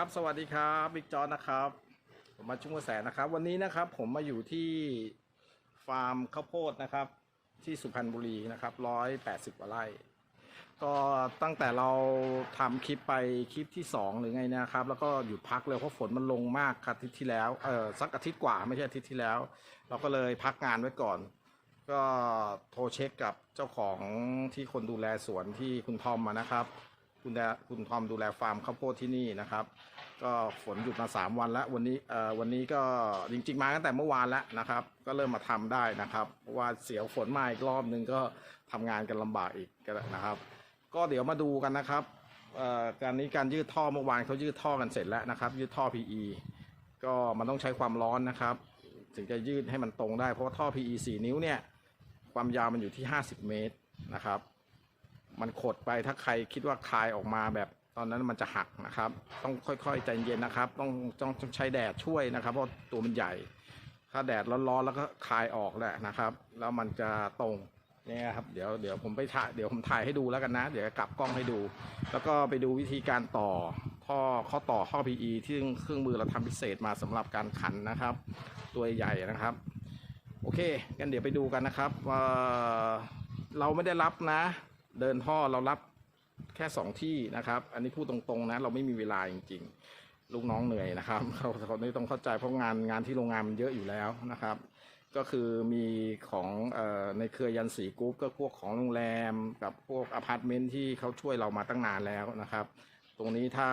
ครับสวัสดีครับบิ๊กจอร์นะครับ ผมมาชุ่มกระแสนะครับ วันนี้นะครับผมมาอยู่ที่ฟาร์มข้าวโพดนะครับ ที่สุพรรณบุรีนะครับร้อยแปดสิบกว่าไร่ก็ตั้งแต่เราทำคลิปไปคลิปที่สองหรือไงนะครับ แล้วก็หยุดพักเลยเพราะฝนมันลงมากครับอาทิตย์ที่แล้วเออสักอาทิตย์กว่าไม่ใช่อาทิตย์ที่แล้ว เราก็เลยพักงานไว้ก่อน ก็โทรเช็คกับเจ้าของที่คนดูแลสวนที่คุณทอมมานะครับ คุณแดคุณทอมดูแลฟาร์มข้าวโพดที่นี่นะครับ ก็ฝนหยุดมา 3 วันแล้ววันนี้เอ่อวันนี้ก็จริง ๆ มาตั้งแต่เมื่อวานแล้วนะครับ ก็เริ่มมาทำได้นะครับเพราะว่าเสียวฝนมาอีกรอบนึงก็ทำงานกันลำบากอีกนะครับ ก็เดี๋ยวมาดูกันนะครับเอ่อการนี้การยืดท่อเมื่อวานเขายืดท่อกันเสร็จแล้วนะครับ ยืดท่อ PE ก็มันต้องใช้ความร้อนนะครับ ถึงจะยืดให้มันตรงได้เพราะว่าท่อ PE 4 นิ้วเนี่ยความยาวมันอยู่ที่ 50 เมตรนะครับ มันขดไปถ้าใครคิดว่าคายออกมาแบบตอนนั้นมันจะหักนะครับ ต้องค่อยๆใจเย็นนะครับ ต้องต้องใช้แดดช่วยนะครับ เพราะตัวมันใหญ่ ถ้าแดดร้อนๆแล้วก็คายออกแหละนะครับ แล้วมันจะตรงเนี่ยครับ เดี๋ยวเดี๋ยวผมไปถ่ายเดี๋ยวผมถ่ายให้ดูแล้วกันนะ เดี๋ยวกลับกล้องให้ดู แล้วก็ไปดูวิธีการต่อท่อข้อต่อท่อ PE ที่เครื่องมือเราทำพิเศษมาสำหรับการขันนะครับ ตัวใหญ่นะครับ โอเคงั้นเดี๋ยวไปดูกันนะครับว่าเราไม่ได้รับนะ เดินท่อเรารับแค่สองที่นะครับ อันนี้พูดตรงๆนะ เราไม่มีเวลาจริง ๆ ลูกน้องเหนื่อยนะครับเขาเขาไม่ต้องเข้าใจเพราะงานงานที่โรงงานมันเยอะอยู่แล้วนะครับ ก็คือมีของอในเครือยันสีกรุ๊ปก็พวกของโรงแรมกับพวกอพาร์ตเมนต์ที่เขาช่วยเรามาตั้งนานแล้วนะครับ ตรงนี้ถ้า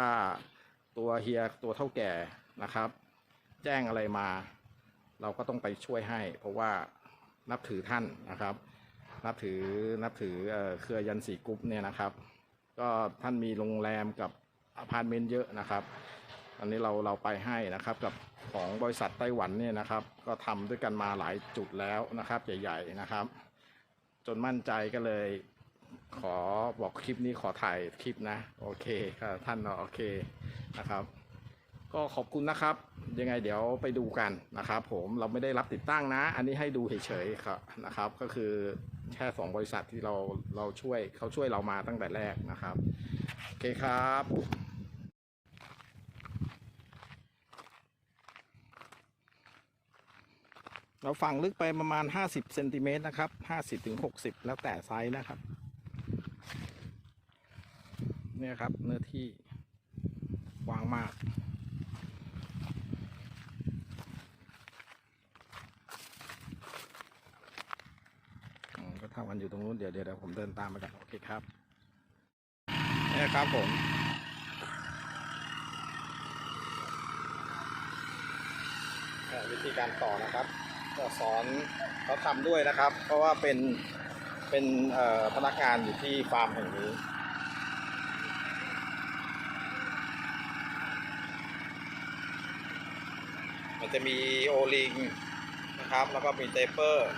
ตัวเฮียตัวเท่าแก่นะครับ แจ้งอะไรมา เราก็ต้องไปช่วยให้ เพราะว่านับถือท่านนะครับ นับถือนับถือเครือยันสีกรุ๊ปเนี่ยนะครับ ก็ท่านมีโรงแรมกับอพาร์ตเมนต์เยอะนะครับอันนี้เราเราไปให้นะครับกับของบริษัทไต้หวันเนี่ยนะครับ ก็ทำด้วยกันมาหลายจุดแล้วนะครับ ใหญ่ๆนะครับ จนมั่นใจก็เลย ขอบอกคลิปนี้ขอถ่ายคลิปนะ โอเคครับท่านเนาะโอเคนะครับ ก็ขอบคุณนะครับ ยังไงเดี๋ยวไปดูกันนะครับ ผมเราไม่ได้รับติดตั้งนะ อันนี้ให้ดูเฉยๆครับนะครับ ก็คือ แค่สองบริษัทที่เราเราช่วยเขาช่วยเรามาตั้งแต่แรกนะครับโอเคครับเราฝังลึกไปประมาณ 50เซนติเมตรนะครับ 50ถึง60 แล้วแต่ไซส์นะครับ เนี่ยครับเนื้อที่กว้างมาก อืมก็ทำกันอยู่ตรงนู้นเดี๋ยวเดี๋ยวเดี๋ยวผมเดินตามไปกันโอเคครับนี่ครับผมอ่าวิธีการต่อนะครับก็สอนเขาทำด้วยนะครับ เพราะว่าเป็นเป็นเอ่อพนักงานอยู่ที่ฟาร์มแห่งนี้มันจะมีโอลิงนะครับ แล้วก็มีเตเปอร์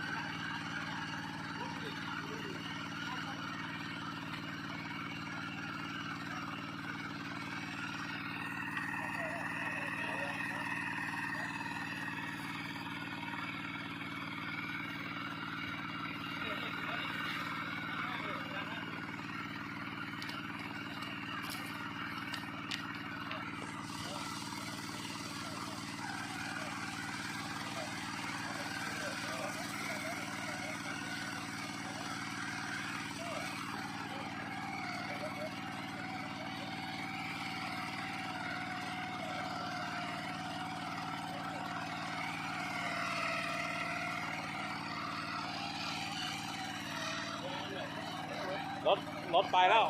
รถรถไปแล้ว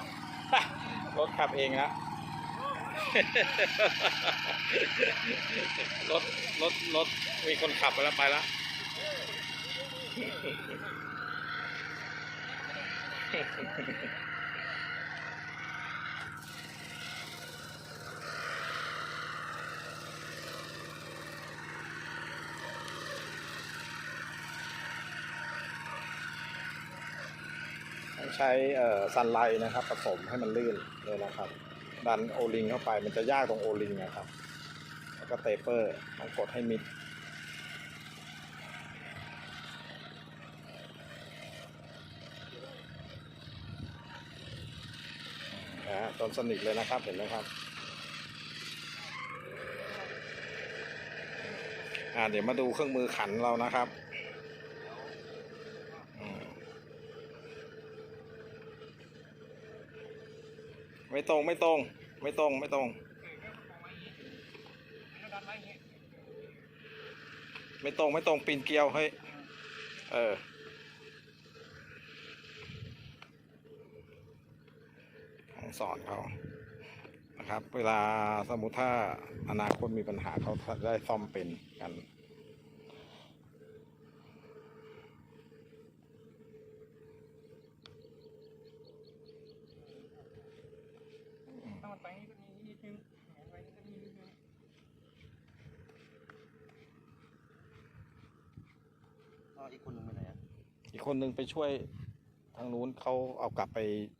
รถขับเองนะรถรถรถมีคนขับไปแล้วไปแล้วต้อ ใช้ซันไลท์นะครับผสมให้มันลื่นเลยนะครับ ดันโอลิงเข้าไปมันจะยากตรงโอลิงนะครับ แล้วก็เตเปอร์ต้องกดให้มิดนะฮะจนสนิทเลยนะครับเห็นไหมครับอ่าเดี๋ยวมาดูเครื่องมือขันเรานะครับ ไม่ตรงไม่ตรง ไม่ตรงไม่ตรง ไม่ตรงไม่ตรงปีนเกลียวเฮ้ยเออต้องสอนเขานะครับ เวลาสมมติถ้าอนาคตมีปัญหาเขาได้ซ่อมเป็นกัน ถ้ามันไปนี่ก็มีนิดนึงไปนี่ก็มีนิดนึงอ๋ออีกคนหนึงไปไหนอะอีกคนนึงไปช่วยทางนู้นเขาเอากลับไป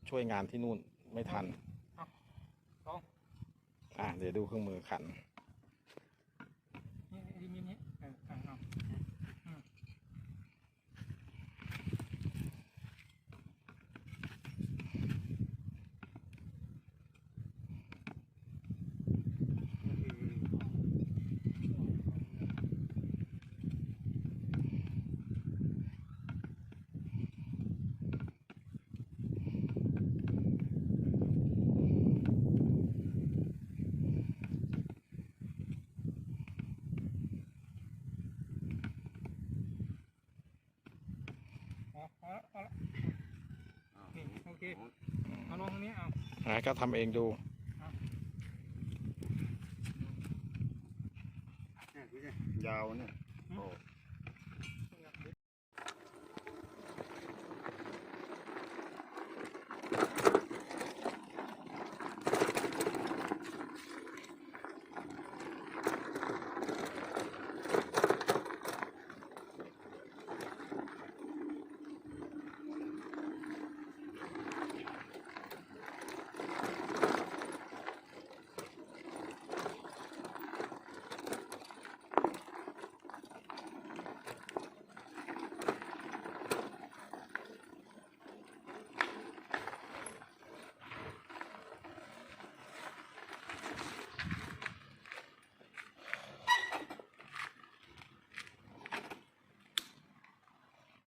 ช่วยงานที่นู่นไม่ทันสอง อ่าเดี๋ยวดูเครื่องมือขันนี่นี่นี่นี่เออเอาเอาอืม เอาเอาละเอาละนี่โอ เคเอาลงตรงนี้เอาอ่าก็ทำเองดูเนี่ยดูสิยาวเนี่ยโอ้